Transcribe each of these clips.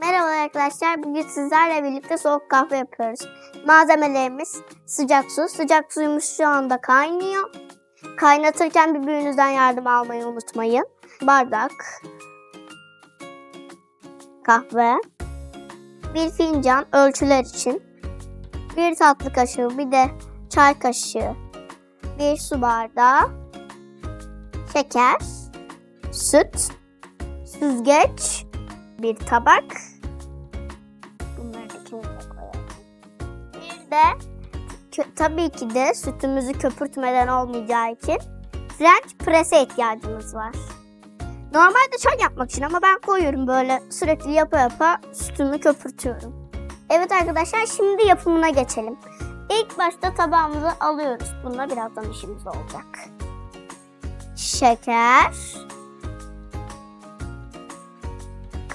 Merhaba arkadaşlar. Bugün sizlerle birlikte soğuk kahve yapıyoruz. Malzemelerimiz sıcak su. Sıcak suyumuz şu anda kaynıyor. Kaynatırken bir büyüğünüzden yardım almayı unutmayın. Bardak. Kahve. Bir fincan ölçüler için. Bir tatlı kaşığı bir de çay kaşığı. Bir su bardağı. Şeker. Süt. Süzgeç bir tabak. Bunları da kenara koyalım. Bir de tabii ki de sütümüzü köpürtmeden olmayacağı için French press'e ihtiyacımız var. Normalde çay yapmak için ama ben koyuyorum böyle sürekli yapa yapa sütümü köpürtüyorum. Evet arkadaşlar şimdi yapımına geçelim. İlk başta tabağımızı alıyoruz. Bununla birazdan işimiz olacak. Şeker,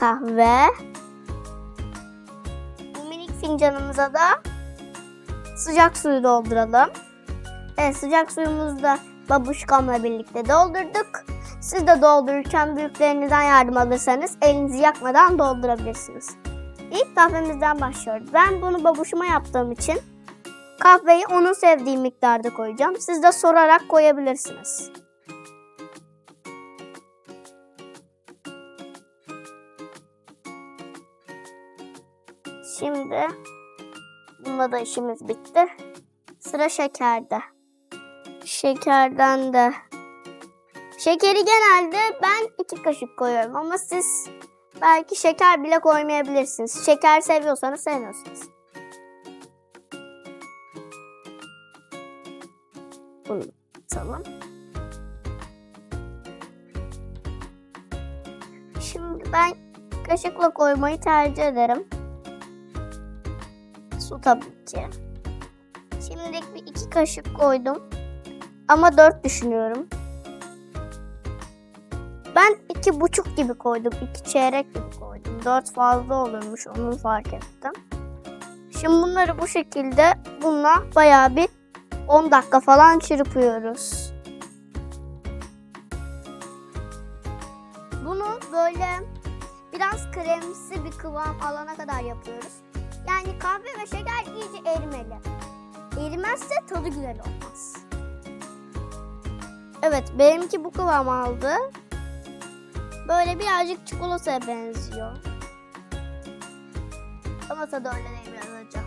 kahve. Bu minik fincanımıza da sıcak suyu dolduralım. Evet sıcak suyumuzu da babuşkamla birlikte doldurduk. Siz de doldururken büyüklerinizden yardım alırsanız elinizi yakmadan doldurabilirsiniz. İlk kahvemizden başlıyoruz. Ben bunu babuşuma yaptığım için kahveyi onun sevdiği miktarda koyacağım. Siz de sorarak koyabilirsiniz. Şimdi bununla da işimiz bitti. Sıra şekerde. Şekerden de. Şekeri genelde ben iki kaşık koyuyorum ama siz belki şeker bile koymayabilirsiniz. Şeker seviyorsanız sevmiyorsunuz. Bunu atalım. Şimdi ben kaşıkla koymayı tercih ederim. Su tabii ki. Şimdilik bir iki kaşık koydum. Ama dört düşünüyorum. Ben iki buçuk gibi koydum. iki çeyrek gibi koydum. Dört fazla olurmuş onu fark ettim. Şimdi bunları bu şekilde bununla bayağı bir 10 dakika falan çırpıyoruz. Bunu böyle biraz kremsi bir kıvam alana kadar yapıyoruz. Yani kahve ve şeker iyice erimeli. Erimezse tadı güzel olmaz. Evet benimki bu kıvam aldı. Böyle birazcık çikolataya benziyor. Ama tadı öyle değil biraz acı.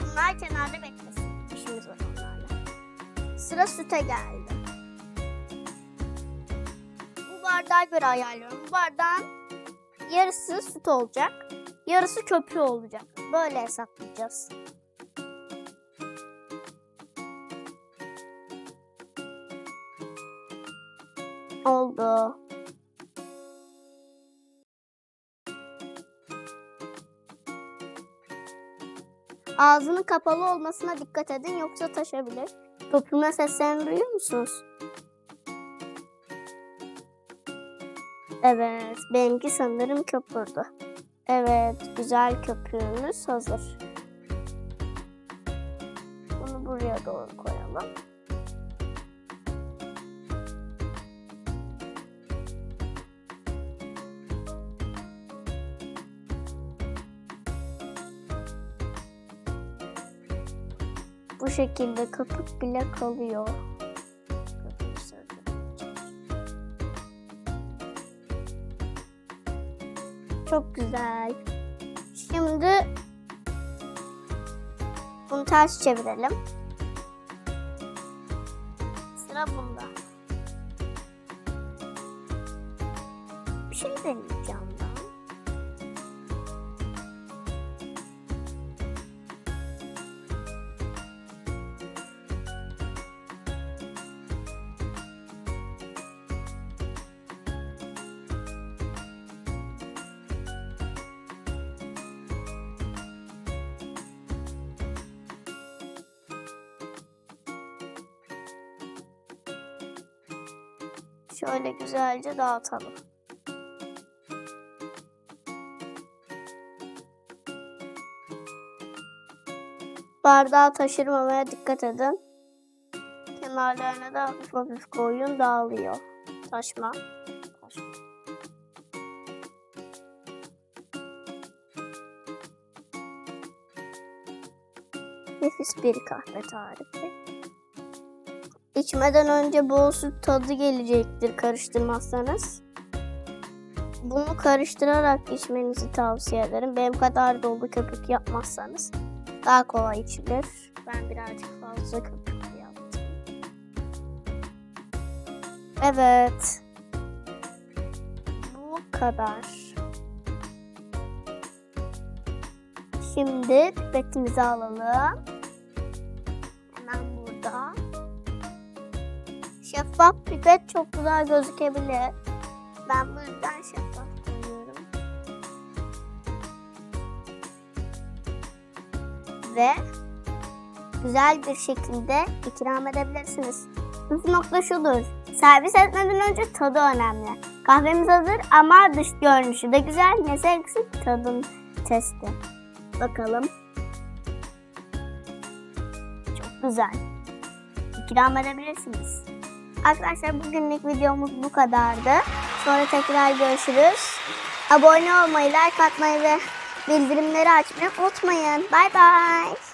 Bunlar kenarda beklesin. İşimiz var onlarla. Sıra süte geldi. Bu bardağa göre ayarlıyorum. Bu bardağın yarısı süt olacak. Yarısı köpüğü olacak. Böyle hesaplayacağız. Oldu. Ağzının kapalı olmasına dikkat edin yoksa taşabilir. Köpürme seslerini duyuyor musunuz? Evet, benimki sanırım köpürdü. Evet, güzel köpüğümüz hazır. Bunu buraya doğru koyalım. Bu şekilde köpük bile kalıyor. Çok güzel. Şimdi bunu ters çevirelim. Sıra bunda. Bir şey deneyeceğim Şöyle güzelce dağıtalım. Bardağı taşırmamaya dikkat edin. Kenarlarına da hafif hafif koyun dağılıyor. Taşma. Nefis bir kahve tarifi. İçmeden önce bol süt tadı gelecektir karıştırmazsanız. Bunu karıştırarak içmenizi tavsiye ederim. Benim kadar dolu köpük yapmazsanız daha kolay içilir. Ben birazcık fazla köpüklü yaptım. Evet. Bu kadar. Şimdi pipetimizi alalım. Şeffaf pipet çok güzel gözükebilir. Ben bu yüzden şeffaf koyuyorum. Ve güzel bir şekilde ikram edebilirsiniz. Püf nokta şudur. Servis etmeden önce tadı önemli. Kahvemiz hazır ama dış görünüşü de güzel. Nesi eksik? Tadım testi. Bakalım. Çok güzel. İkram edebilirsiniz. Arkadaşlar bugünlük videomuz bu kadardı. Sonra tekrar görüşürüz. Abone olmayı, like atmayı ve bildirimleri açmayı unutmayın. Bay bay.